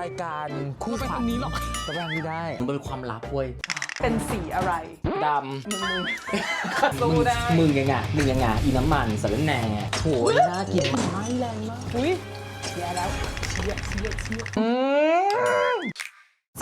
รายการคู่ไปขวัทางนี้หรอกจะไปทางนี้ได้มันเป็นความลับเว้ยเป็นสีอะไรดมึงำสู้ได้มึงยังไงมึงยังไงอีน้ำมันสารแหน่โหยน่ากินมากไม่แรงมากอุ้ยแย่แล้วเชียเชียเชียส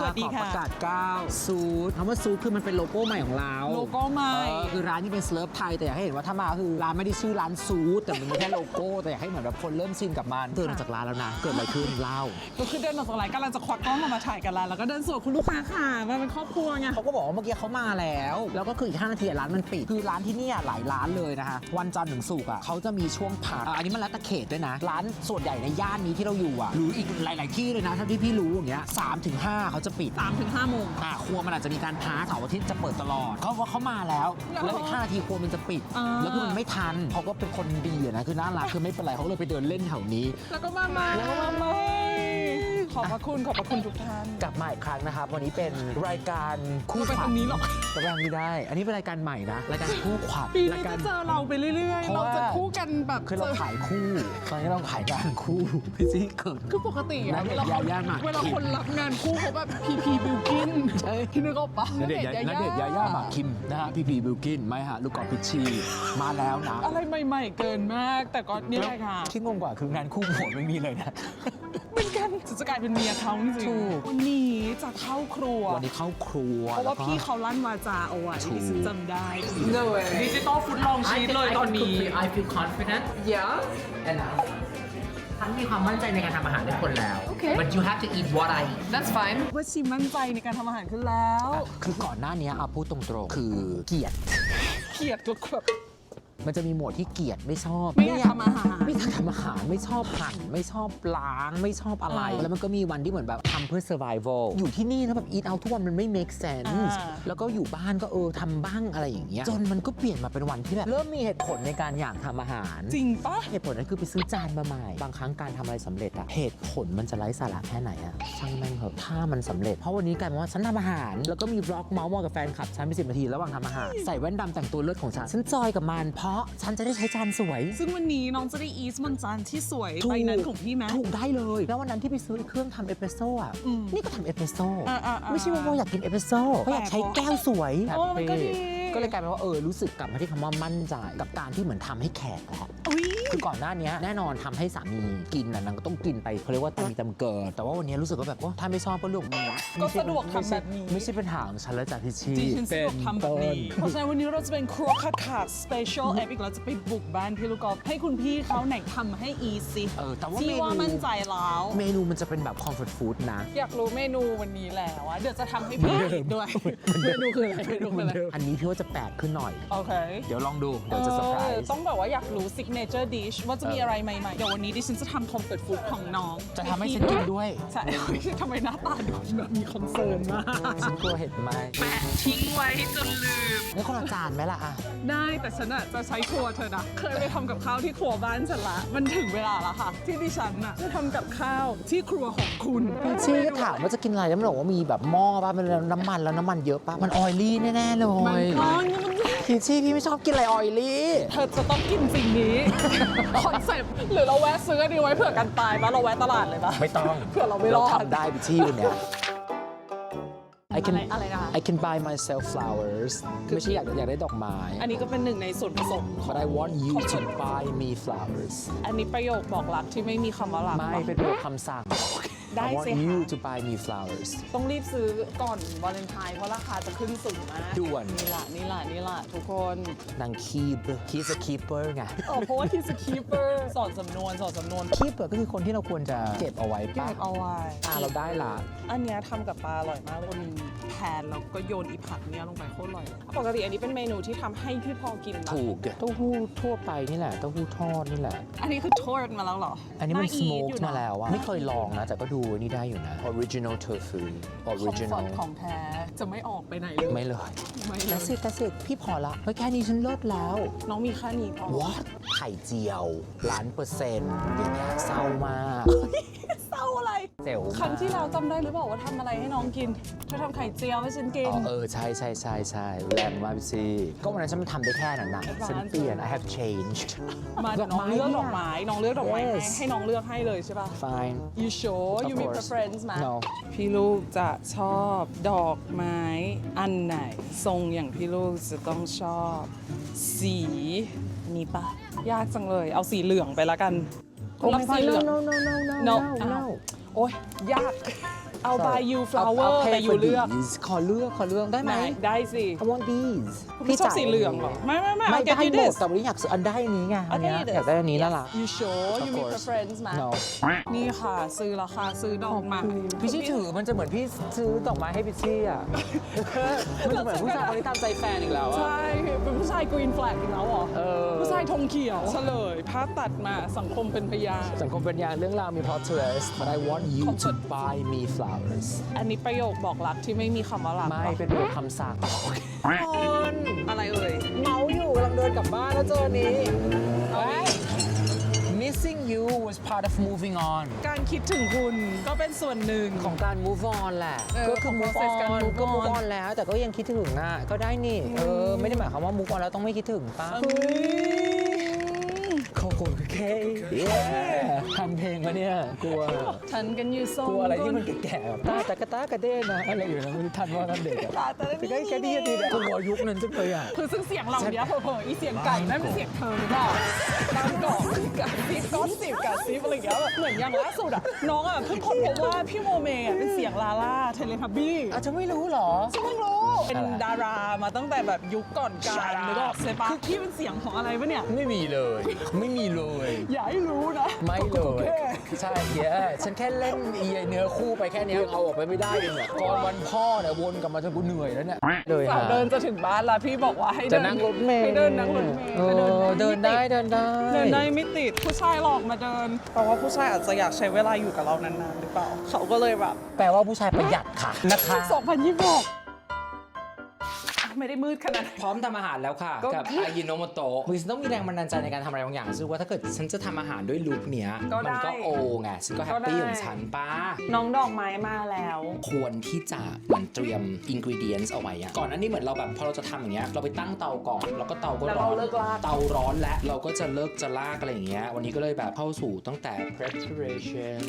วัสดีค่ะขอประกาศก้าวซูดคำว่าซูดคือมันเป็นโลโก้ใหม่ของเราโลโก้ใหม่ เออคือร้านที่เป็นสเลิฟไทยแต่อยากให้เห็นว่าถ้ามาคือร้านไม่ได้ชื่อร้านซูดแต่มันเป็นแค่โลโก้แต่อยากให้เหมือนแบบคนเริ่มชินกับมันเดินออกจากร้านแล้วนะเกิดอะไรขึ้นเล่า ก็คือเดินออกจากร้านกำลังจะควักกล้องออกมาถ่ายกันแล้วแล้วก็เดินสวนคุณลูกค้าค่ะมาเป็นครอบครัวไง เขาก็บอกว่าเมื่อกี้เขามาแล้ว แล้วก็คืออีก5นาทีร้านมันปิด คือร้านที่เนี่ยหลายร้านเลยนะคะ วันจันทร์ถึงศุกร์อะเขาจะมีช่วงพักอะอันนี้มันแล้วแต่เขตด้วยนะ ร้านส่วนใหญ่ในย่านนี้ที่เราอยู่อะ หรืออีกหลาย ๆ ที่เลยนะเท่าที่พี่รู้อย่างเงี้ยสามถึงห้าเขาจะปิดสามถึงห้าโมง อะครัวมันอาจจะมีการพักเสาร์อาทิตย์จะเปิดตลอดเขาว่าเขามาแล้วแล้วอีกห้านาทีครัวมันจะปิด อ่า แล้วคือมันไม่ทันเขาก็เป็นคนดีอะนะคือน่ารักคือไม่เป็นไรเขาเลยไปเดินเล่นแถวนี้ แล้วก็มาใหม่แล้วก็มาใหม่ ขอบพระคุณขอบพระคุณทุกท่าน กลับมาอีกครั้งนะครับ วันนี้เป็นรายการคู่ไปขวัทางนี้หรอกจะไปทางนี้ได้ อันนี้เป็นรายการใหม่นะ รายการคู่ขวัญปีรานี้ยการจะเจอเราไปเรื่อย เพๆ ราะเราว่า จะคู่กันแบบคือเราเจอขายคู่ตอนนี้เราขายงานคู่พี่ซี่เกิด คือปกติอะณเดเวชน์ลาคนยาย่าหมากเวลาคนรับงานคู่เขาแบบพีพีบิวกินใช่ ที่นึกออกปะณเดชน์ยาณเดชน์ยาย่าหมากคิมนะฮะพี่พีบิวกินไม่ฮะลูกกอล์ฟพิชชีมาแล้วนะอะไรใหม่ ๆ เกินมาก แต่ก็นี่แหละค่ะ ที่งงกว่าคืองานคู่โหดไม่มีเลยนะ เหมือนกันจะกลายเป็นเมียเขาจริงถูก ๆวันนี้จะเข้าครัว วันนี้เข้าครัวเพราะว่าแล้วก็ พี่เขาลั่นวาจาเอาไว้ถูก ดิฉันจำได้ดิจิตอลฟุตลองชีตเลยตอนนี้ I feel confident yeah and ฉันมีความมั่นใจในการทำอาหารให้คนแล้ว Okay. but you have to eat what I eat that's fine ว่าชิมมั่นใจในการทำอาหารขึ้นแล้ว คือก่อนหน้านี้เอาพูดตรงๆ คือเกลียด เกลียดตัวแบบ มันจะมีหมวดที่เกลียดไม่ชอบไม่อยากทำอาหาร ไม่อยากทำอาหารไม่ชอบหั่นไม่ชอบล้างไม่ชอบอะไรอ่าแล้วมันก็มีวันที่เหมือนแบบทำเพื่อ survival อยู่ที่นี่แล้วแบบ eat out ทุกวันมันไม่ make sense อ่า แล้วก็อยู่บ้านก็เออทำบ้างอะไรอย่างเงี้ยจนมันก็เปลี่ยนมาเป็นวันที่แบบเริ่มมีเหตุผลในการอยากทำอาหาร จริงปะเหตุผลนั้นคือไปซื้อจานมาใหม่ บางครั้งการทำอะไรสำเร็จอะเหตุผลมันจะไร้สาระแค่ไหนอะช่างแม่งเหอะถ้ามันสำเร็จ เพราะวันนี้กลายเป็นว่าฉันทำอาหาร แล้วก็มีบล็อกเมาส์มอยกับแฟนคลับฉันไปสิบนาทีระหว่างทำอาหาร ใส่แว่นดำแต่งตัวเลิศของฉัน ฉันจอยกับมันเพราะฉันจะได้ใช้จานสวย ซึ่งวันนี้น้องจะได้อีสบนจานที่สวยถูก ใบนั้นของพี่ไหม ถูกได้เลย แล้ววันนั้นที่ไปซื้อเครื่องทำเอสเปรสโซ่อะอืมนี่ก็ทำเอสเปรสโซ่อ่าอ่าอ่าไม่ใช่ว่าเราอยากกินเอสเปรสโซ่เพราะอยากใช้แก้วสวย โอ้มันก็ดี ก็เลยกลายเป็นว่าเออรู้สึกกลับมาที่คำว่ามั่นใจกับการที่เหมือนทำให้แขกแล้วอุ้ยคือก่อนหน้านี้แน่นอนทำให้สามีกินน่ะนางก็ต้องกินไปเขาเรียกว่าตามมีตามเกิด แต่ว่าวันนี้รู้สึกว่าแบบว่าถ้าไม่ชอบก็เรื่องของมึงก็ไม่ใช่สะดวกทำแบบนี้ ไม่ใช่ปัญหาของฉันแล้วจ้ะพี่ชี ดิฉันสะดวกทำแบบนี้ต้เพราะฉะนั้นวันนี้เราจะเป็นครัวขาดขาดสเปเชียลเอพิกเราจะไปบุกบ้านพี่ลูกกอล์ฟให้คุณพี่เขาไหนทำให้อีสิเออแต่ว่าที่เมนูว่ามั่นใจแล้ว เมนูมันจะเป็นแบบคอมฟอร์ตฟู้ดนะ อยากรู้เมนูวันนี้แล้วอะเดี๋ยวจะทำให้พี่อีกด้วย เมนูคืออะไรเมนูคืออะไร อันนี้พี่ว่าจะแปลกขึ้นหน่อย โอเคเดี๋ยวลองดู เดี๋ยวจะเซอร์ไพรเออส์ต้องแบบว่าอยากรู้ signature dish ว่าจะมีเออออะไรใหม่ๆ เดี๋ยววันนี้ดิฉันจะทำ comfort food ของน้องจะทำให้ฉันกินด้วยใช่ทำไมหน้าตาดูแบบมีคอนเซิร์นมากฉันกลัวเห็ดไหมแปะทิ้งไว้จนลืมนี่คนละจานไหมล่ะอะได้แต่ฉันอะจะใช้ครัวเธอนะเคยไปทำกับข้าวที่ครัวบ้านฉันละมันถึงเวลาแล้วค่ะ ที่ดิฉันอะจะทำกับข้าวที่ครัวของคุณพี่ชีก็ถามว่าจะกินอะไรแล้วมันบอกว่ามีแบบหม้อป่ะมันน้ำมันแล้วน้ำมันเยอะป่ะมันออยลี่แน่ๆเลมันยก้อนนี่มันพี่ชีพี่ไม่ชอบกินอะไรออยลี่ เธอจะต้องกินสิ่งนี้ คอนเซ็ปต์หรือเราแวะซื้ออันนี้ไว้เผื่อกันตายปะเราแวะตลาดเลยปะไม่ต้อง เผื่อเราไม่รอด ทำได้พี่ชีวันเนี้ย I can อะไรอะไรนะคะ I can buy myself flowers ไม่ใช่อยากอยากได้ดอกไม้ อันนี้ก็เป็นหนึ่งในส่วนผสมของ but I want you to buy me flowers อันนี้ประโยคบอกรักที่ไม่มีคำว่ารักไม่ปะเป็นประโยคคำสั่ง ได้ I want สิคะ you to buy me flowers ต้องรีบซื้อก่อนวาเลนไทน์เพราะราคาจะขึ้นสูงมากด่วน นี่ล่ะนี่ล่ะนี่ล่ะทุกคนนาง keep he's a keeper ไงเออเพราะว่า he's a keeper สอนสำนวนสอนสำนวน keeper ก็คือคนที่เราควรจะเก็บเอาไว้เก็ป่ะบเอาไว้อ่าเราได้ละ อันเนี้ยทำกับปลาอร่อยมากเลยคนแพนแล้วก็โยนอีผักเนี้ยลงไปโคตรอร่อยเลยปกติอันนี้เป็นเมนูที่ทำให้พี่พอกินปะถูกเต้าหู้ทั่วไปนี่แหละเต้าหู้ทอดนี่แหละ อันนี้คือทอดมาแล้วเหรออันนี้มันาส eat โมกอยู่มานะแล้วอะไม่เคยลองนะ แต่ก็ดูนี่ได้อยู่นะ original tofu คอมฟอ original ร์ตของแท้ จะไม่ออกไปไหนเลย ไม่เลยไม่เลแต่ยสิแต่สิพี่พอละเฮ้ยแค่นี้ฉันเลิศแล้ว น้องมีค่านี้พอ what ไข่เจียวล้านเปอร์เซ็นต์อย่างเงี้ยเศร้ามาก เศร้าอะไรเจ๋วครั้งที่เราจำได้หรือเปล่าว่าทำอะไรให้น้องกินเธอทำไข่เจียวให้ฉันกินอ๋อเออ ใช่ใช่ใช่ใช่แรงมากพี่ซีก็วันนั้นฉันมันทำได้แค่นั้นนะฉันเปลี่ยน I have changed มาเดี๋ยวน้องเลือกดอกไม้ น้องเลือกดอกไม้ให้ Yes ให้น้องเลือกให้เลยใช่ป่ะ fine you sure Of you มี course preference ไหม no พี่ลูกจะชอบดอกไม้อันไหน ทรงอย่างพี่ลูกจะต้องชอบ สีนี้ปะยากจังเลย เอาสีเหลืองไปละกัน Oh รับ my สี god เหลือง no no no no no no อ้า no วโอ้ยยาก เอา buy you เอา flower เอาแต่ pay อยู่ for เลือก these ขอเลือกขอเลือกได้ไหม ได้ได้สิ I want these พี่ชอบสีเหลืองเหรอ ไม่ไม่ไม่ไม่เอาได้ get you หมด this แต่วันนี้อยากซื้ออันได้อันนี้ไงอันเนี้ย Okay, this อยากได้อันนี้น่ารัก you sure Of you มี course preference ไหม no นี่ค่ะ ซื้อราคาซื้อดอกไม้พี่ชี่ถือมันจะเหมือนพี่ซื้อดอกไม้ให้พี่ชี่อะ มันจะเหมือนผู้ชายคนที่ตามใจแฟนอีกแล้วอะ ใช่เป็นผู้ชาย green flag อีกแล้วเหรอเออ ผู้ชายธงเขียวเฉลยภาพตัดมาสังคมเป็นพยาน สังคมเป็นยางเรื่องราวมี plot twist but I want you to buy me flowers อันนี้ประโยคบอกรักที่ไม่มีคำว่ารักไม่ปะเป็นประโยคคำสั่งคนอะไรเอ่ย เมาอยู่กำลังเดินกลับบ้านแล้วเจอนี้ missing you was part of moving on การคิดถึงคุณก็เป็นส่วนหนึ่ง ของการ move on แหละ เออก็คือ ของ move process การ on move ก็ move on on แล้ว แต่ก็ยังคิดถึงอะ ก็ได้นี่ เออ ไม่ได้หมายความว่า move on แล้วต้องไม่คิดถึงป้าเฮ้ย โคโค่เคทำเพลงมาเนี่ย กลัว ฉันกันอยู่สองกลัวอะไรที่มันคนแก่ๆแบบตาตะกะตากระเด้นะอะไรอยู่นะไม่รู้ทันว่าทันเด็กอะตาตะแต่ก็แค่นี้ดีนะกลัวยุคนั้นจังเลยอะคือซึ่งเสียงเหล่านี้เผลอๆอีเสียงไก่นั่นเป็นเสียงเธอหรือเปล่าตามก่อนกับซิฟก็สิบกับซิฟอะไรอย่างเงี้ยแบบเหมือนอย่างล่าสุดอะน้องอะเพิ่งค้นพบว่าพี่โมเมอะเป็นเสียงลาล่าเทเลทับบี้อาจจะไม่รู้เหรอฉันเพิ่งรู้ เป็นอะไรดารามาตั้งแต่แบบยุคก่อนการนึกออกใช่ปะคือพี่เป็นเสียงของอะไรปะเนี่ย ไม่มีเลย ไม่มีเลย อย่าให้รู้นะ ไม่เลโอยเคใช่เย้ฉันแค่เล่นอีเนื้อคู่ไปแค่เนี้ยยังเอาออกไปไม่ได้เองอะก่อนวันพ่อเนี่ยวนกลับมาจนกูเหนื่อยแล้วเนี่ยเลยสาวฮะ เดินจะถึงบ้านแล้วพี่บอกว่าให้จะเดินนั่งรถเมล์ให้เดินนั่งรถเมล์เอแต่อเดินได้ม่ติเดินได้ เดินได้ไม่ติดผู้ชายหลอกมาเดิน เพราะว่าผู้ชายอาจจะอยากใช้เวลาอยู่กับเรานานๆหรือเปล่า เขาก็เลยแบบแปลว่าผู้ชายประหยัดค่ะนะคะ2026อะ ไม่ได้มืดขนาดนั้น พร้อมทำอาหารแล้วค่ะ ก็ กับอายิโนโมโตะคือฉันต้องมีแรงบันดาลใจในการทำอะไรบางอย่างซึ่งว่าถ้าเกิดฉันจะทำอาหารด้วยลุคเนี้ยก็มัได้ก็โอไงฉันก็แฮปปี้ของฉันป้า น้องดอกไม้มาแล้ว ควรที่จะเหมือนเตรียมอินก e เดียนเอาไว้อะก่อนหนั้นนี่เหมือนเราแบบพอเราจะทำอย่างเงี้ยเราไปตั้งเตาก่อน แล้วก็เตาก็แล้วร้เราอนเลิกลาก เตาร้อนและเราก็จะเลิกจะลากอะไรอย่างเงี้ยวันนี้ก็เลยแบบเข้าสู่ตั้งแต่ preparation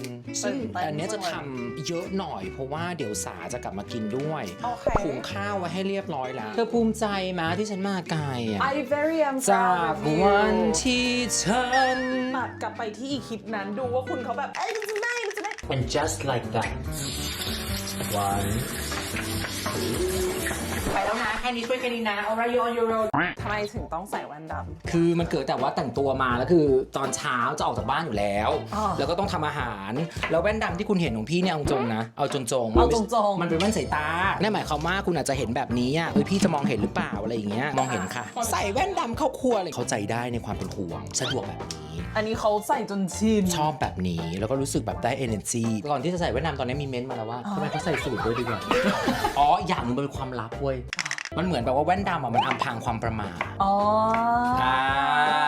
ซึ่งอันเนี้ยจะทำเยอะหน่อยเพราะว่าเดี๋ยวสาจะกลับมากินด้วยโอเคหุงข้าวไว้ให้เรียบร้อยแล้วเธอภูมิใจไหมที่ฉันมาไกลอะ I very am จาก proud of you วันที่ฉัน ตัดกลับไปที่อีคลิปนั้นดูว่าคุณเขาแบบ เอ้ยมันจะได้มันจะได้ and just like that one ไปแล้วนะแค่นี้ช่วยแค่นี้นะ alright you on your road ทำไมถึงต้องใส่แว่นดคือมันเกิดแต่ว่าแต่งตัวมาแล้วคือตอนเช้าจะออกจากบ้านอยู่แล้วอ่าแล้วก็ต้องทำอาหาร แล้วแว่นดำที่คุณเห็นของพี่เนี่ยเอาจงนะ เอาจงจงๆเอามันไม่จงๆ มันเป็นแว่นสายตานั่นหมายความว่าคุณอาจจะเห็นแบบนี้อะเฮ้ยพี่จะมองเห็นหรือเปล่าอะไรอย่างเงี้ยมองเห็นค่ะ ใส่แว่นดำเข้าครัวเลยเข้าใจได้ในความเป็นห่วงสะดวกแบบนี้ำอันนี้เขาใส่จนชิน ชอบแบบนี้แล้วก็รู้สึกแบบได้ energy ก่อนที่จะใส่แว่นดำตอนนี้มีเม้นต์มาแล้วว่าทำไมเขาใส่สูทด้วยดีกว่า อ๋อ อย่างหนึงมันเป็นความลับเว้ย มันเหมือนแบบว่าแว่นดำอะมันอำพรางความประมาทอ๋ออ่า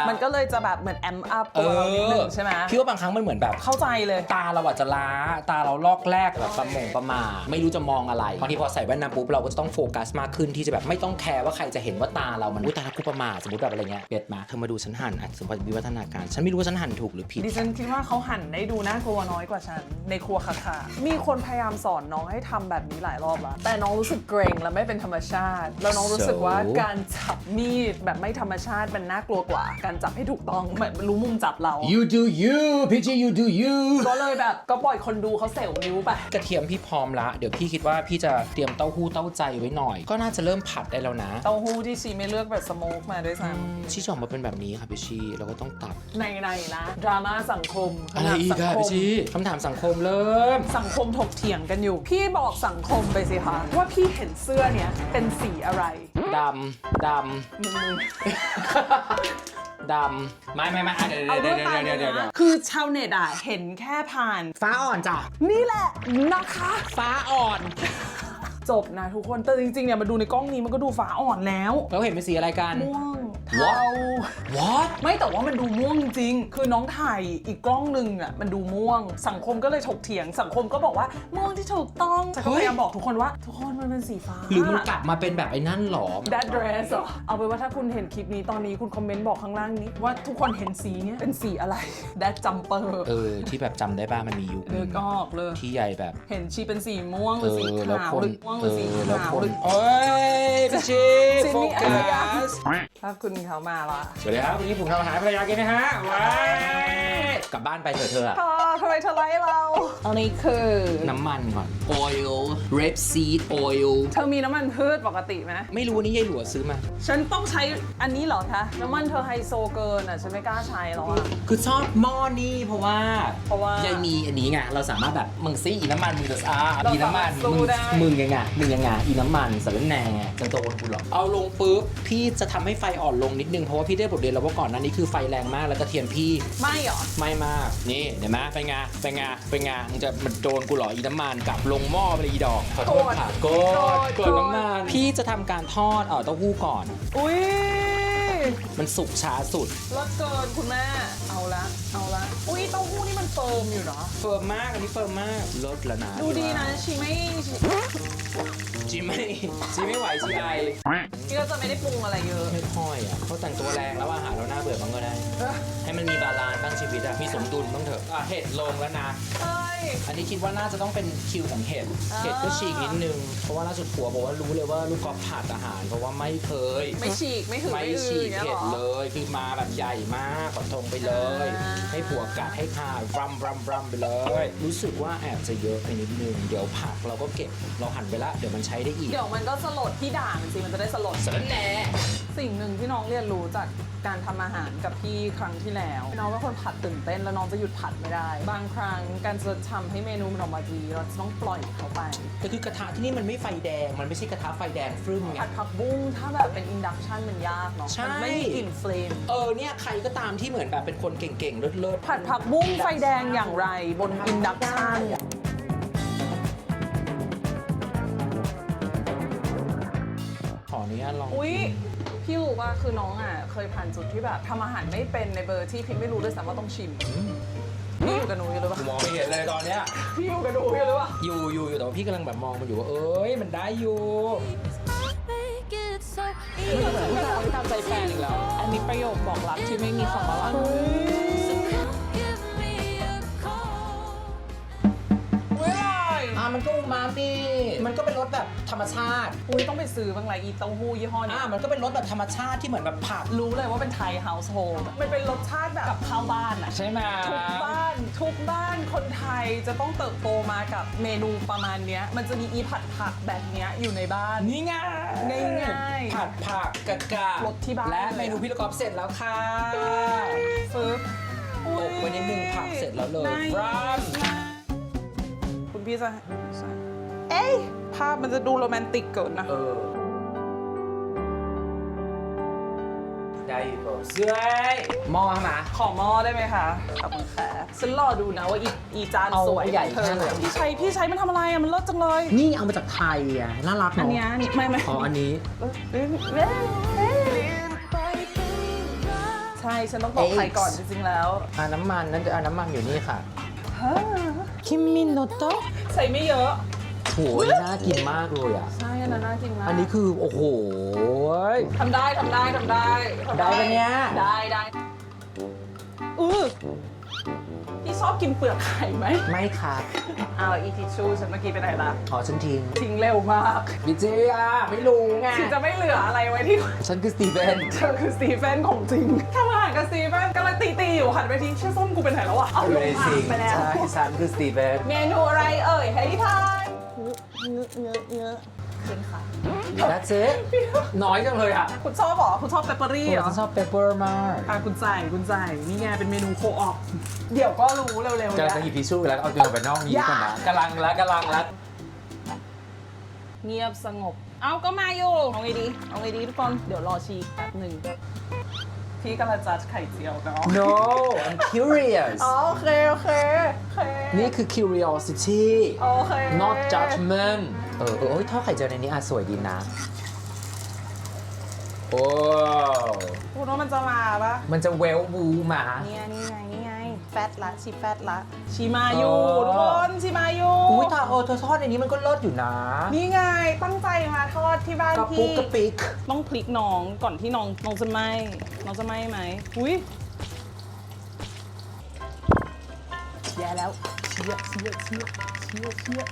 มันก็เลยจะแบบเหมือนแอมอัพเอตัวเรานิดนึองใช่ไหมพี่ว่าบางครั้งมันเหมือนแบบ เข้าใจเลย ตาเราอาจจะล้า ตาเราลอกแรกแบบประมงประมาทไม่รู้จะมองอะไรบางทีพอใส่แว่นดำปุ๊บเราก็จะต้องโฟกัสมากขึ้นที่จะแบบไม่ต้องแคร์ว่าใครจะเห็นว่าตาเรามันอุ้ยตากูประมาทสมมติแบบอะไรเงี้ยเบียดมาเธอมาดูฉันหันอะสมมติวิวัฒนาการ ฉันไม่รู้ว่าฉันหันถูกหรือผิดดิฉันคิดว่าเขาหันได้ดูน่ากลัวน้อยกว่าฉันในครัวคาคามีคนพยายามสอนน้องให้ทำแบบนี้หลายรอบแล้วแต่น้องรู้สึกเกรงและไม่เป็นธรรมชาติแล้วน้องรู้สึกว่า So? การจับมีดแบบไม่ธรรมชาติมันน่ากลัวกว่า การจับให้ถูกต้องแบบรู้มุมจับเรา you do you พี่จี you do you ก็เลยแบบก็ปล่อยคนดูเขาเซลล์นิ้วไปกระเทียมพี่พร้อมละ เดี๋ยวพี่คิดว่าพี่จะเตรียมเต้าหู้เต้าใจไว้หน่อย ก็น่าจะเริ่มผัดได้แล้วนะเต้าหู้ที่ชีไม่เลือกแบบสโมกมาด้วยซ้ชีจะออกมาเป็นแบบนี้ค่ะพี่ชีเราก็ต้องตัดำในในๆนะดราม่าสังคมอะไรอีกสัอะคพี่มชีคำถามสังคมเริ่ม สังคมถกเถียงกันอยู่ พี่บอกสังคมไปสิคะว่าพี่เห็นเสื้อเนี้ยเป็นสีอะไร ดำ ดมึงมึงำ ดำ ไม่ไม่ไม่อะเดี๋ยวเอาเดี๋ด้ยววยเดี๋ยวตาเดี๋ยวเลเดี๋ยยวนะคือชาวเน็ตอะ เห็นแค่ผ่าน ฟ้าอ่อนจ้ะ นี่แหละนะคะ ฟ้าอ่อน จบนะทุกคน แต่จริงๆเนี่ยมาดูในกล้องนี้มันก็ดูฟ้าอ่อนแล้ว เราเห็นเป็นสีอะไรกัน ม่วง เทา what ไม่แต่ว่ามันดูม่วงจริงๆคือน้องถ่ายอีกกล้องหนึ่งอะมันดูม่วง สังคมก็เลยถกเถียง สังคมก็บอกว่าม่วงที่ถูกต้องแต่ก็พยายามบอกทุกคนว่าทุกคนมันเป็นสีฟ้า หรือมันกลับมาเป็นแบบไอ้นั่นหรอ that dress เหรอเอาไปนว่าถ้าคุณเห็นคลิปนี้ตอนนี้คุณคอมเมนต์บอกข้างล่างนี้ ว่าทุกคนเห็นสีเนี้ยเป็นสีอะไร that jumper เออ ที่แบบจำได้ป่ะมันมียุคเลือกออกเลย ที่ใหญ่แบบ เห็นชีเป็นสีม่วงหเอรือสีอ แล้วขาวคนหรือม่วงหเอรือสีอ แล้วขาวคนหรือเอ้ยพี่ชีซินโฟนี่กัอะไรอะสถ้าคุณเขามาละสวัสดีครับวันนี้ผมทำอาหารให้ภรรยากินนะฮะว้ายกลับบ้านไปเถอะเธออะค่ะ ทำไมเธอไล่เรา อันนี้คือ น้ำมันก่อน oil rapeseed oil เธอมีน้ำมันพืชปกติไหม ไม่รู้วันนี้ยายหลัวซื้อมา ฉันต้องใช้อันนี้เหรอคะ น้ำมันเธอไฮโซเกินอะ ฉันไม่กล้าใช้แล้วอะ คือชอบหม้อนี่เพราะว่าเพราะว่ายายมีอันนี้ไง เราสามารถแบบมึงซิอีน้ำมันมึงจะอ่าเราอีน้ำมันสามารถสู้มึงได้ มึงยังไงมึงยังไงอีน้ำมันสารแหน่จะโดนกูหรอเอาลงปุ๊บพี่จะทำให้ไฟอ่อนลงนิดนึงเพราะว่าพี่ได้บทเรียนแล้วว่าก่อนหนั้นนี้คือไฟแรงมากแล้วกระเทียมพี่ไม่เหรอไม่มากนี่เห็นไหมเป็นไงเป็นไงเป็นไงมึงจะมันโดนกูเหรออีน้ำมันกลับลงหม้อไปเลยอีดอกขอโทษค่ะกดกดน้ำมันพี่จะทำการทอดเอ่อเต้าหู้ก่อน อุ้ยมันสุกช้าสุดลดเกินคุณแม่ เอาละ เอาละอุ้ย เต้าหู้นี่มันเฟิร์มอยู่เนาะเฟิร์มมากอันนี้เฟิร์มมากลดแล้วนะดูดีนะชีไม่ชีจีไม่จีไม่ไหวจีไอพี่ก็จะไม่ได้ปรุงอะไรเยอะไม่ค่อยอะเขาแต่งตัวแรงแล้วอาหารเราหน้าเบื่อมันก็ได้ ให้มันมีบาลานซ์ตั้งชีวิตอะมีสมดุลบ้างเถอะอะเห็ดลงแล้วนะเฮ้ย อันนี้คิดว่าน่าจะต้องเป็นคิวของเห็ดอ่าเห็ดก็ฉีกนิดนึง เพราะว่าล่าสุดผัวบอกว่ารู้เลยว่าลูกกอล์ฟผัดอาหาร เพราะว่าไม่เคย ไม่ฉีกไม่ถึงไม่ไม่อืฉีอกอย่างเงี้ยเห็หรดอเลย คือมาแบบใหญ่มากขอทงไปเลยอ่าให้ผัวกัดให้ขาดรัมรัมรัมไปเลย รู้สึกว่าแอบจะเยอะไปนิดนึง เดี๋ยวผักเราก็เก็บ เราหั่นไปละ เดี๋ยวมันใช้ได้อีก เดี๋ยวมันก็สลดที่ด่ามันสิมันจะได้สลดสารแหน่ สิ่งหนึ่งที่น้องเรียนรู้จากการทำอาหารกับพี่ครั้งที่แล้ว น้องเป็นคนผัดตื่นเต้นแล้วน้องจะหยุดผัดไม่ได้ บางครั้งการจะทำให้เมนูมันออกมาดีเราจะต้องปล่อยเขาไป แต่คือกระทะที่นี่มันไม่ไฟแดง มันไม่ใช่กระทะไฟแดงฟรึ้มไง ผัดผักบุ้งถ้าแบบเป็นอินดักชันมันยากเนาะใช่ มัไม่มีกลิ่นเฟลม เออเนี่ยใครก็ตามที่เหมือนแบบเป็นคนเก่งๆ เลิศๆผัดผักบุ้งไฟแดงอย่างไรบนอินดักชันขออนุญาตลองอุ๊ย พี่รู้ว่าคือน้องอะ เคยผ่านจุดที่แบบทำอาหารไม่เป็นในเบอร์ที่พี่ไม่รู้ด้วยซ้ำว่าต้องชิม พี่อยู่กับหนูอยู่หรือเปล่ามองไม่เห็นเลยตอนเนี้ย พี่อยู่กับหนูอยู่หรือเปล่าอยู่อยู่อยู่แต่ว่าพี่กำลังแบบมองมันอยู่ว่าเอ้ยมันได้อยู่ Make it so พี่ก็เหมือนผู้ชายที่ตามใจแฟนอีกแล้ว อันนี้ประโยคบอกรักที่ไม่มีคำว่ารัก มันก็อูมามิมันก็เป็นรสแบบธรรมชาติ อุ้ยต้องไปซื้อบ้างไรอีเต้าหู้ยี่ห้อเนี้อะยมันก็เป็นรสแบบธรรมชาติที่เหมือนแบบผักรู้เลยว่าเป็นไทยเฮาส์โฮลมันเป็นรสชาติแบบกับข้าวบ้านอะใช่ไหมทุกบ้านทุกบ้านคนไทยจะต้องเติบโตมากับเมนูประมาณเนี้ย มันจะมีอีผัดผักแบบเนี้ยอยู่ในบ้าน นี่ไงง่ายๆผัดผักกะกะรสที่บ้านและเลยอะเมนูพี่ละกอบเสร็จแล้วค่ะฟึบตกไปนิดนึงผักเสร็จแล้วเลยได้ฟรัมคุณ พี่จะใช่เอ้ยภาพมันจะดูโรแมนติกเกินนะ เออ ได้อยู่เสื้อหม้อมาขอหม้อได้ไหมคะ ขอบคุณค่ะฉันรอดูนะว่าอีอีจานเอาสวยใหญ่ของเธอแค่ไหน พี่ใช้พี่ใช้มันทำอะไรอะมันเลิศจังเลย นี่เอามาจากไทยอะ น่ารักอันเนาะเนี้ยนี่ไม่ไม่ อ๋อ อันนี้เอ้ยเอ้ยเอ้ยใช่ฉันต้องบอกใครก่อนจริงๆแล้ว อ่าน้ำมันนั่นจะเอาน้ำมันอยู่นี่ค่ะ คิมมินโนโตะ ใส่ไม่เยอะ โหนี่น่ากินมากเลยอะ ใช่อันนั้นน่ากินมากอันนี้คือโอ้โหทำได้ทำได้ทำได้ทำได้ปะเนี่ย ได้ได้อือพี่ ชอบกินเปลือกไข่ไหมไม่ค่ะอ้าวอีทิชชู่ฉันเมื่อกี้ไปไหนละขอฉันทิ้งทิ้งเร็วมากวิเจียไม่รู้ไงฉันจะไม่เหลืออะไรไว้ที่ฉันคือสตีเฟนเธอคือสตีเฟนของจริงทำอาหารกับสตีเฟนกำลังตีตีๆอยู่หันไปทีเชื่อส้มกูไปไหนแล้วอะเอาลงอ่างไปแล้วใช่ฉันคือสตีเฟนเมนูอะไรเอ่ยให้ทายเนื้อเนื้อเนื้อ ขึ้นค่ะ That's it น้อยจังเลยอะคุณชอบเหรอคุณชอบเปปเปอรี่เหรอ ฉันชอบเปเปอร์มากอะคุณใส่คุณใส่นี่ไงเป็นเมนูโคออกเดี๋ยวก็รู้เร็วๆกำลัเนี่งจะหยิบทิชชู่แล้วเอาตัวไปนอกนี้ก่อนนะกำลังแล้วกำลังแล้วเงียบสงบ เอาก็มาอยู่เอาไงดี เอาไงดีทุกคน เดี๋ยวรอชีแป๊บหนึ่ง พี่กำลังจัดไข่เจียวเนาะ No I'm curious อ๋อโอเคโอเคโอเคนี่คือ curiosity โอเค not judgment เออเออเอ้ยทอดไข่เจียวในนี้อะสวยดีนะ โอ้พูดว่ามันจะมาปะมันจะเวลบูมานี่ไงนี่ไงนี่ไงแฟตละชีแฟตละชีมาอยู่อ๋อทุกคนชีมาอยู่ อุ้ยถ้าเออเธอทอดในนี้มันก็เลิศอยู่นะนี่ไงตั้งใจมาทอดที่บ้านกระปุกพี่กระปิกต้องพลิกน้องก่อนที่น้องน้องจะไหมน้องจะไหมไหมอุ้ยแย่แล้วเชี่ยเชี่ยเชี่ยเชี่ยเชี่ย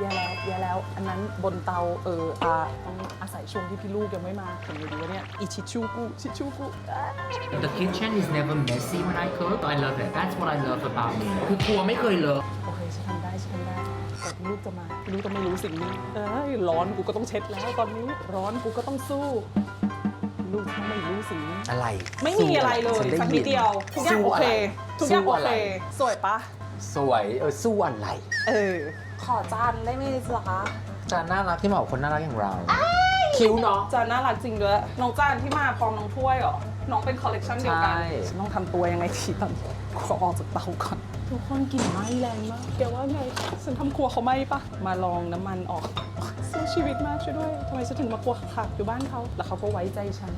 แย่แล้วแย่แล้ว อันนั้นบนเตาเอออาต้องอาศัยช่วงที่พี่ลูกยังไม่มาเห็นอยู่ดีวะเนี่ยอีชิชูกูชิชูกู The kitchen is never messy when I cook I love it That's what I love about me คือครัวไม่เคยเลอะโอเคฉันทำได้ฉันทำได้แต่พี่ลูกจะมาพี่ลูกต้องไม่รู้สิ่งนี้เอ้ยร้อนกูก็ต้องเช็ดแล้วตอนนี้ร้อนกูก็ต้องสู้ ลูกต้องไม่รู้สิ่งนี้ อะไรไม่มีอะไรเลยฉันสักนิดเดียวทุกอย่างสู้โออะเคไรทุกอย่างสู้โออะไรเคสวยปะสวยเออสู้อะไร เออ ขอจานได้ไหมจ๊ะจานน่ารักที่เหมาะกับคนน่ารักอย่างเรา คิ้วเนาะจานน่ารักจริงด้วยน้องจานที่มาพร้อมน้องถ้วยเหรอน้องเป็นคอลเลกชันเดียวกันใช่ ฉันต้องทำตัวยังไงทีตอนนี้ขอออกจากเตาก่อน ทุกคนกลิ่นไหม้แรงมากแกว่าไงฉันทำครัวเขาไหม้ปะมาลองน้ำมันออกสู้ชีวิตมากช่วยด้วยทำไมฉันถึงมาครัวขักอยู่บ้านเขาแล้วเขาก็ไว้ใจฉัน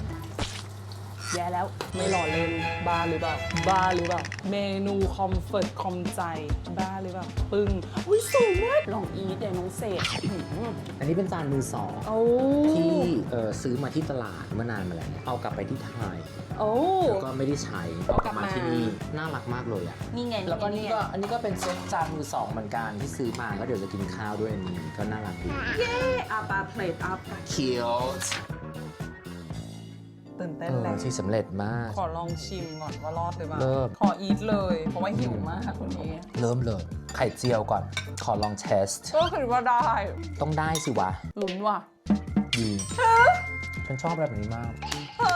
แย่แล้ว ไม่หล่อเล่นบ้าหรือเปล่าบ้าหรือเปล่า เมนูคอมเฟิร์ตคอมใจบ้าหรือเปล่า ปึ้ง อุ้ยสวยมากลองอีทเดี๋ยวน้องเศษหืมอันนี้เป็นจานมือสองโอ้ที่เออซื้อมาที่ตลาดเมื่อนานมาแล้วเนี่ยเอากลับไปที่ไทยโอ้ แล้วก็ไม่ได้ใช้เอากลับมาเอากลับมา ที่นี่น่ารักมากเลยอะนี่ไงแล้วก็นี่ก็อันนี้ก็เป็นเซตจานมือสองเหมือนกันที่ซื้อมาก็เดี๋ยวจะกินข้าวด้วยอันนี้ก็น่ารักดีอาปาเพลทอัพคิว ตื่นเต้เอนอเลยที่สำเร็จมาก ขอลองชิมก่อนว่ารอดหรือเปล่าเลิศ ขออีทเลย เพราะว่าหิวมากคนนี้ เริ่มเลย ไข่เจียวก่อน ขอลองเทส ก็คือว่าได้ต้องได้สิวะลุ้นว่ะ ดีฉันชอบอะไรแบบนี้มาก เฮ้ย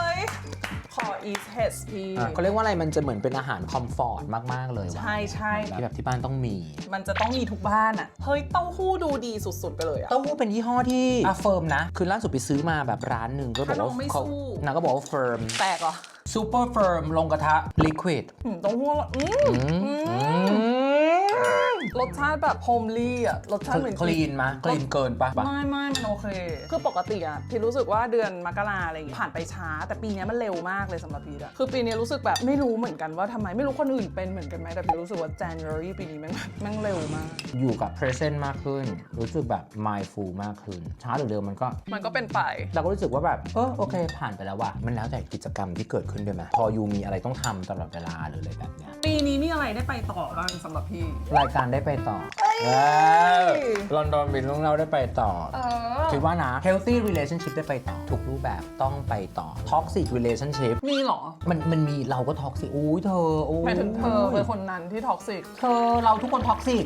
ขออีทเฮสพีอะเขาเรียกว่าอะไรมันจะเหมือนเป็นอาหารคอมฟอร์ตมาก ๆ เลยว่ะใช่ใช่ ที่แบบที่บ้านต้องมี มันจะต้องมีทุกบ้านอะ เฮ้ย เต้าหู้ดูดีสุด ๆ ไปเลยอะ เต้าหู้เป็นยี่ห้อที่อะเฟิร์มนะ คือล่าสุดไปซื้อมาแบบร้านหนึ่งก็บอกถ้าน้อว่างไม่เขาสู้ นางก็บอกว่าเฟิร์มแตกเหรอซูเปอร์เฟิร์มลงกระทะลิควิด หืมเต้าหู้อร่อยอืม รสชาติแบบโฮมลี่อะ รสชาติเหมือนคลีนมะคลีนเกินปะไม่ไม่มันโอเค คือปกติอะพี่รู้สึกว่าเดือนมกราอะไรอย่างงี้ผ่านไปช้า แต่ปีเนี้ยมันเร็วมากเลยสำหรับพี่อะคือปีเนี้ยรู้สึกแบบไม่รู้เหมือนกันว่าทำไมไม่รู้คนอื่นเป็นเหมือนกันไหมแต่พี่รู้สึกว่า January ปีนี้แม่งแม่งเร็วมาก อยู่กับ present มากขึ้น รู้สึกแบบ mindful มากขึ้น ช้าหรือเร็วมันก็ มันก็เป็นไป เราก็รู้สึกว่าแบบ เออโอเค ผ่านไปแล้วว่ะ มันแล้วแต่กิจกรรมที่เกิดขึ้นด้วยไหมพอยูมีอะไรต้องทำตลอดเวลาหรืออะไรแบบเนี้ย ปีนี้มีอะไรได้ไปต่อบ้างสำหรับพี่ รายการได้ไปต่อลอนดอนบินของเราได้ไปต่อ เออ คิดว่านะ healthy relationship ได้ไปต่อ ทุกรูปแบบต้องไปต่อ toxic relationship มีเหรอ มันมันมีเราก็ท็อกซิกอุ้ยเธอโอ้ยหมายถึงเธอเป็นคนนั้นที่ท็อกซิก เธอเราทุกคนท็อกซิก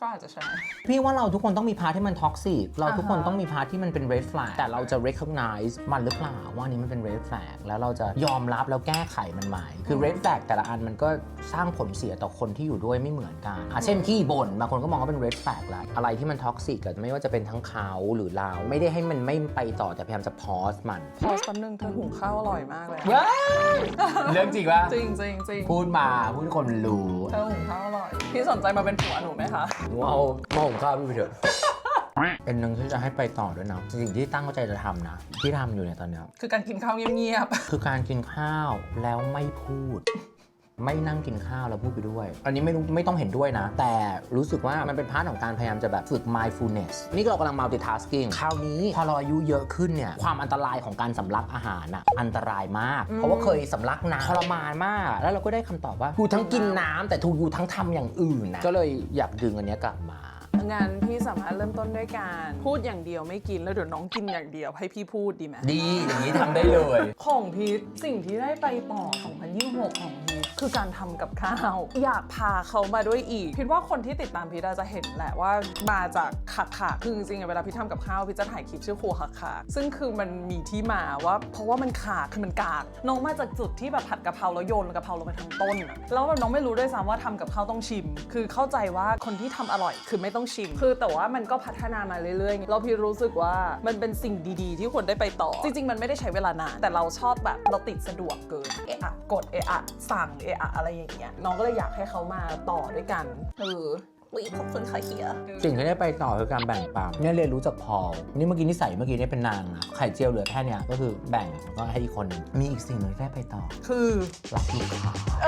ก็อาจจะใช่ พี่ว่าเราทุกคนต้องมีพาร์ทที่มันท็อกซิกเราทุกคนอ่าฮะต้องมีพาร์ทที่มันเป็น red flag แต่เราจะ recognize มันหรือเปล่าว่าอันนี้มันเป็น red flag แล้วเราจะยอมรับแล้วแก้ไขมันใหม่คือ red flag แต่ละอันมันก็สร้างผลเสียต่อคนที่อยู่ด้วยไม่เหมือนกันอะเช่นขี้บ่นบางคนก็มองว่าเป็น red flag ละอะไรที่มันท็อกซิกไม่ว่าจะเป็นทั้งเขาหรือเราไม่ได้ให้มันไม่ไปต่อแต่พยายามจะ pause มันพอสักนึงเธอหุงข้าวอร่อยมากเลยอะว้ายเรื่องจริงปะจริงจริงจริงพูดมาพูดให้คนรู้เธอหุงข้าวอร่อยพี่สนใจมาเป็นผัวหนูไหมคะว้าวหม้อหุงข้าวพี่ไปเถอะ เป็นหนึ่งที่จะให้ไปต่อด้วยนะสิ่งที่ตั้งใจจะทำนะ ที่ทำอยู่เนี่ยตอนเนี้ยคือการกินข้าวเงียบคือการกินข้าวแล้วไม่พูด ไม่นั่งกินข้าวแล้วพูดไปด้วย อันนี้ไม่รู้ไม่ต้องเห็นด้วยนะ แต่รู้สึกว่ามันเป็นพาร์ทของการพยายามจะแบบฝึก mindfulness นี่เรากำลัง multitasking คราวนี้พอเราอายุเยอะขึ้นเนี่ยความอันตรายของการสำลักอาหารอะอันตรายมาก เพราะว่าเคยสำลักน้ำทรมานมาก แล้วเราก็ได้คำตอบว่าทูทั้งกินน้ำแต่ทูยูทั้งทำอย่างอื่นนะก็เลยอยากดึงอันเนี้ยกลับมาๆงั้นพี่สามารถเริ่มต้นด้วยการพูดอย่างเดียวไม่กินแล้วเดี๋ยวน้องกินอย่างเดียวให้พี่พูดดีไหมดีอย่างนี้ทำได้เลย ของพีทสิ่งที่ได้ไปต่อ 2026 ของพีท คือการทำกับข้าว อยากพาเขามาด้วยอีกคิดว่าคนที่ติดตามพีทอาจะเห็นแหละว่ามาจากขักขาคือจริงๆเวลาพีททำกับข้าวพีทจะถ่ายคลิปชื่อครัวขักขาซึ่งคือมันมีที่มาว่า เพราะว่ามันขาดคือมันกากน้องมาจากจุดที่แบบผัดกะเพราแล้วโยนกะเพราลงไปทั้งต้น แล้วแบบน้องไม่รู้ด้วยซ้ำว่าทำกับข้าวต้องชิม คือเข้าใจว่าคนที่ทำอร่อยคือไม่ต้องชิม คือแต่ว่ามันก็พัฒนามาเรื่อยๆแล้วพีทรู้สึกว่ามันเป็นสิ่งดีๆ ที่ควรได้ไปต่อ จริง ๆ มันไม่ได้ใช้เวลานานแต่เราชอบแบบเราติดสะดวกเกินเอะอะกดเอะอะสั่งเอะอะอะไรอย่างเงี้ยน้องก็เลยอยากให้เขามาต่อด้วยกันเออ อุ๊ยขอบคุณค่ะเฮีย สิ่งที่ได้ไปต่อคือการแบ่งปันเนี่ยเรียนรู้จากพอลนี่เมื่อกี้นิสัยเมื่อกี้เนี่ยเป็นนางนะไข่เจียวเหลือแค่เนี้ยก็คือแบ่งแล้วก็ให้อีกคนหนึ่งมีอีกสิ่งหนึ่งที่ได้ไปต่อ คือรักลูกค้าเอ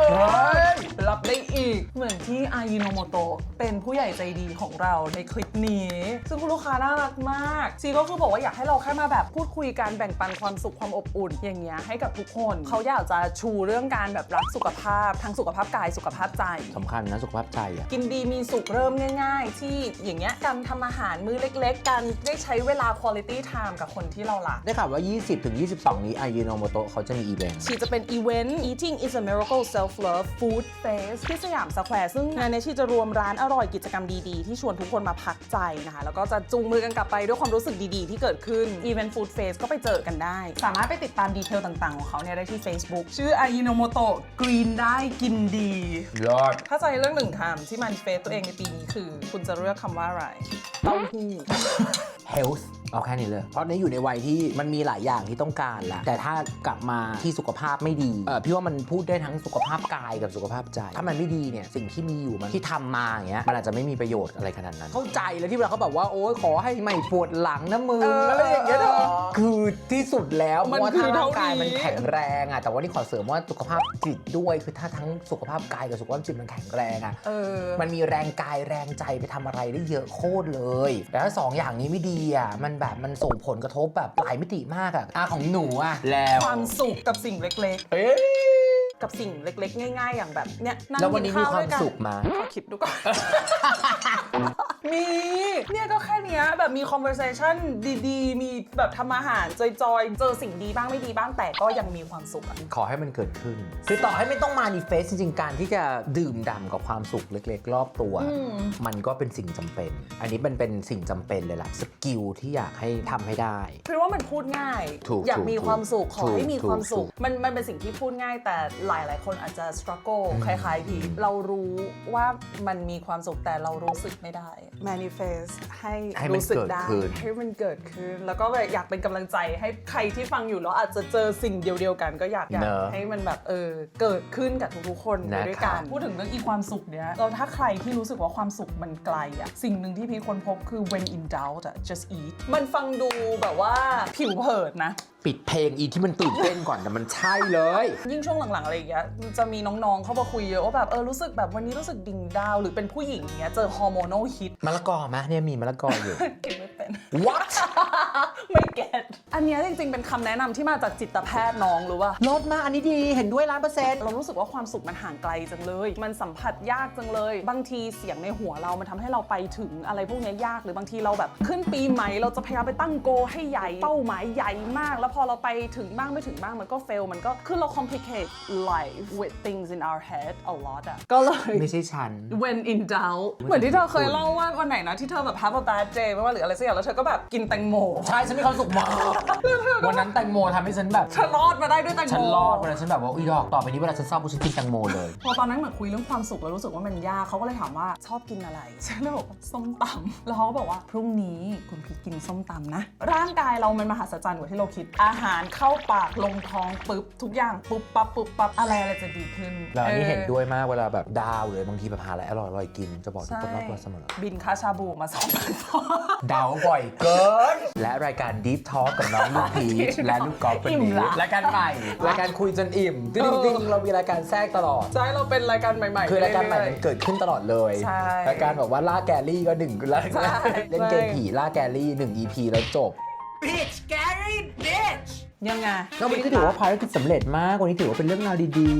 อรับได้อีก เหมือนที่อายิโนโมโตะเป็นผู้ใหญ่ใจดีของเราในคลิปนี้ ซึ่งคุณลูกค้าน่ารักมากซีก็คือบอกว่าอยากให้เราแค่มาแบบพูดคุยกันแบ่งปันความสุขความอบอุ่น อย่างเงี้ยให้กับทุกคน เขาอยากจะชูเรื่องการแบบรักสุขภาพทั้งสุขภาพกายสุขภาพใจ สำคัญนะสุขภาพใจอะ กินดีมีสุขเริ่มง่ายๆ ที่อย่างเงี้ยการทำอาหารมื้อเล็กๆกันได้ใช้เวลา quality time กับคนที่เรารักได้ข่าวว่า 20 ถึง 22 นี้อายิโนโมโตะเขาจะมีอีเวนต์ชีจะเป็นอีเวนต์ Eating is a Miracle Self Love Food Fest ที่สยามสแควร์ซึ่งงานนี้ชีจะรวมร้านอร่อยกิจกรรมดีๆ ที่ชวนทุกคนมาพักใจนะคะ แล้วก็จะจูงมือกันกลับไปด้วยความรู้สึกดีๆ ที่เกิดขึ้น Event Food Fest ก็ไปเจอกันได้ สามารถไปติดตามดีเทลต่างๆ ของเขาเนี่ยได้ที่ Facebook ชื่อ Ajinomoto Green ได้กินดี ยอด ถ้าใจเรื่องหนึ่งคำที่มันเฟสตัวเองในปีนี้คือ คุณจะเลือกคำว่าอะไรเต้าหู้ health เอาแค่นี้เลย เพราะนี้อยู่ในวัยที่มันมีหลายอย่างที่ต้องการแล้วแต่ถ้ากลับมาที่สุขภาพไม่ดีเออพี่ว่ามันพูดได้ทั้งสุขภาพกายกับสุขภาพใจ ถ้ามันไม่ดีเนี่ยสิ่งที่มีอยู่มันที่ทำมาอย่างเงี้ยมันอาจจะไม่มีประโยชน์อะไรขนาดนั้น เข้าใจแล้วที่เวลาเขาแบบว่าโอ้ยขอให้ไม่ปวดหลังนะมึงเออออะไรอย่างเงี้ยเนอะคือที่สุดแล้วเพมันราะว่าคืถ้าอร่างกายเท่านี้มันแข็งแรงอะแต่ว่านี่ขอเสริมว่าสุขภาพจิตด้วยคือถ้าทั้งสุขภาพกายกับสุขภาพจิตมันแข็งแรงอะเออมันมีแรงกายแรงใจไปทำอะไรได้เยอะโคตรเลยแต่ถ้าสองอย่างนี้ไม่ดีอะมันแบบมันส่งผลกระทบแบบหลายมิติมากอะอาของหนูอะแล้ว ความสุขกับสิ่งเล็กเอ๊ะๆ กับสิ่งเล็ก ๆ ง่าย ๆ อย่างแบบเนี้ยนั่งแล้ววันกินี้นมีข้าวควาด้มวยกันสุขมาขอคิดดูก่อน มี เนี่ยก็แค่เนี้ยแบบมี conversation ดีๆ มีแบบทำอาหารจอยๆ เจอสิ่งดีบ้างไม่ดีบ้างแต่ก็ยังมีความสุขอะ ขอให้มันเกิดขึ้น คือต่อให้ไม่ต้องมาดีเฟสจริงๆ การที่จะดื่มด่ำกับความสุขเล็กๆ รอบตัว อืม มันก็เป็นสิ่งจำเป็น อันนี้มันเป็นสิ่งจำเป็นเลยล่ะ สกิลที่อยากให้ทำให้ได้ คือว่ามันพูดง่าย ถูกอยากถูกมีความสุขขอให้ถูกมีความสุข ถูก มันมันเป็นสิ่งที่พูดง่าย แต่หลาย ๆ คนอาจจะ struggle คล้าย ๆ พี่ เรารู้ว่ามันมีความสุขแต่เรารู้สึกไม่ได้ manifest ให้ให้มันรู้สึกเกิดได้ขึ้น ให้มันเกิดขึ้น แล้วก็แบบอยากเป็นกำลังใจให้ใครที่ฟังอยู่แล้วอาจจะเจอสิ่งเดียวๆกัน ก็อยากอยากเนอะให้มันแบบเออเกิดขึ้นกับทุกๆคนไปด้วยกัน นะครับ พูดถึงเรื่องอีความสุขเนี้ยเราถ้าใครที่รู้สึกว่าความสุขมันไกลอะสิ่งหนึ่งที่พีทคนพบคือ when in doubt อะ just eat มันฟังดูแบบว่าผิวเผินนะปิดเพลงอีที่มันตื่นเต้นก่อนแต่มันใช่เลย ยิ่งช่วงหลังๆอะไรอย่างเงี้ยจะมีน้องๆ เข้ามาคุยเยอะว่าแบบเออรู้สึกแบบวันนี้รู้สึกดิ่งดาว หรือเป็นผู้หญิงเงี้ยเจอฮอร์โมนอลฮิตมะละกอไหมเนี่ยมีมะละกออยู่กินไม่ เป็น what ไม่เก็ตอันเนี้ยจริงๆ เป็นคำแนะนำที่มาจากจิตแพทย์น้องรู้ป่ะ ลดมาอันนี้ดีเห็นด้วยล้านเปอร์เซ็นต์เรารู้สึกว่าความสุขมันห่างไกลจังเลย มันสัมผัสยากจังเลย บางทีเสียงในหัวเรา มันทำให้เราไปถึงอะไรพวกเนี้ยยาก หรือบางทีเราแบบขึ้นปีใหม่ เราจะพยายามไปตั้งโกให้ใหญ่ เป้าหมายใหญ่มาก แล้วพอเราไปถึงบ้างไม่ถึงบ้าง มันก็ fail มันก็คือเรา complicate life with things in our head a lot อะก็เลย ไม่ใช่ฉัน when in doubt เหมือนที่เธอเคยเล่าว่าวันไหนนะที่เธอแบบ have a bad day ไม่ว่าหรืออะไรสักอย่างแล้วเธอก็แบบกินแตงโมใช่ฉันมีความสุขมากวันนั้นแตงโมทำให้ฉันแบบเธอรอดมาได้ด้วยแตงโมฉันรอดวันนั้นฉันแบบว่าอุ้ยดอกต่อไปนี้เวลาฉันเศร้าปุ๊บฉันกินแตงโมเลยพอตอนนั้นเหมือนคุยเรื่องความสุขแล้วรู้สึกว่ามันยากเขาก็เลยถามว่าชอบกินอะไรฉันเลยบอกว่าส้มตำแล้วเขาก็บอกว่าพรุ่งนี้คุณพีชกินส้มตำนะ ร่างกายเรามันมหัศจรรย์กว่าที่เราคิด อาหารเข้าปากลงท้องปุ๊บทุกอย่างปุ๊บปั๊บปุ๊บปั๊บอะไรอะไรจะดีขึ้นแล้วอันนี้เห็นออด้วยมากเวลาแบบดาวเลยบางทีแบบหาอะไรอร่อยๆกิน จะบอกทุกคนรอบตัวเสมอบินค่าชาบูมาสองพันสองดาวบ่อยเกิน และรายการ Deep Talk กับน้องลูกพีชและลูกกอล์ฟเป็นอิ่มนี้ละรายการใหม่รายการคุยจนอิ่มจริงๆจริงๆเรามีรายการแทรกตลอดใช่เราเป็นรายการใหม่ๆคือรายการใหม่เอมันเกิดขึ้นตลอดเลยใช่รายการแบบว่าล่าแกลลี่ก็หนึ่งล่าใช่เล่นเกมผีล่าแกลลี่หนึ่ง EP แล้วจบ ยังไงก็วันนี้ก็ถือว่าภารกิจสำเร็จมากวันนี้ถือว่าเป็นเรื่องราวดี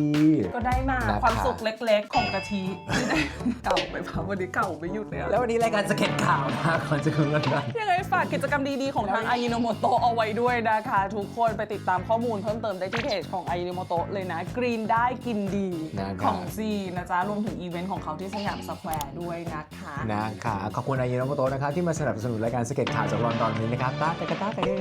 ก็ได้มานะครับความสุขเล็กๆ ของกะทิที่ได้ เก่าไปพัวันนี้เก่าไม่หยุดเลยอะๆแล้ววันนี้รายการสเก็ตข่าวนะก่อนจะคุยกันนะยังไงฝากกิจกรรมดีๆ ของทางอายิโนโมโตเอาไว้ด้วยนะคะ ทุกคนไปติดตามข้อมูลเพิ่มเติมได้ที่เพจของอายิโนโมโตเลยนะ กรีนได้กินดีนะครับ ของซีนะจ๊ะ รวมถึงอีเวนต์ของเขาที่สยามสแควร์ด้วยนะคะ นะคะขอบคุณอายุโนโมโตะนะครับที่มาสนับสนุนรายการสเก็ตข่าวจากลอนดอนนี้นะครับตาตะกะตาตะเด้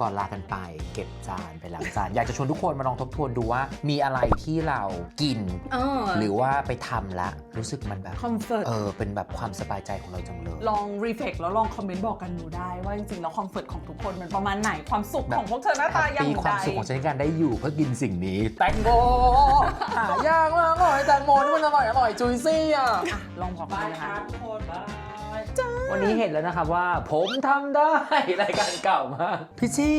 ก่อนลากันไป เก็บบจานไปล้างจาน อยากจะชวนทุกคนมาลองทบทวนดูว่า มีอะไรที่เรากิน เออหรือว่าไปทำแล้วรู้สึกมันแบบ คอมฟอร์ตเออ เป็นแบบความสบายใจของเราจังเลย ลองรีเฟกแล้วลองคอมเมนต์บอกกันดูได้ ว่าจริงๆแล้วคอมฟอร์ตของทุกคนมันประมาณไหนความสุขของพวกเธอหน้าตาอย่างมีไรความสุขของฉันในการได้อยู่เพื่อกินสิ่งนี้ แตงโมหายากมากอร่อยแตงโมนี่มันอร่อยอร่อยจุยซี่อะอะลองบอกกันนะคะ วันนี้เห็นแล้วนะครับว่าผมทำได้ รายการเก่ามาก พี่ชี่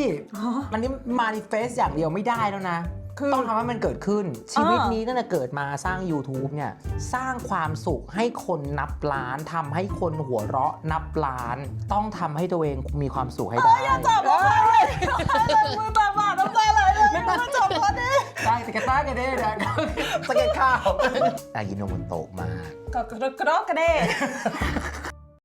มันนี่มาดิเฟสอย่างเดียวไม่ได้แล้วนะ คือต้องทำให้มันเกิดขึ้น ชีวิตอ่านี้นี้ตั้งแต่เกิดมาสร้าง YouTube เนี่ย สร้างความสุขให้คนนับล้านทำให้คนหัวเราะนับล้าน ต้องทำให้ตัวเองมีความสุขให้ได้จับเอาไว้เลยมือตาบาดน้ำตาไหลเลยไม่มาจับก่อนดิได้สเก็ตต้ากันได้นะสเก็ตข้าวอายิโนโมโตะมากก็กระดกกระดกกระเด้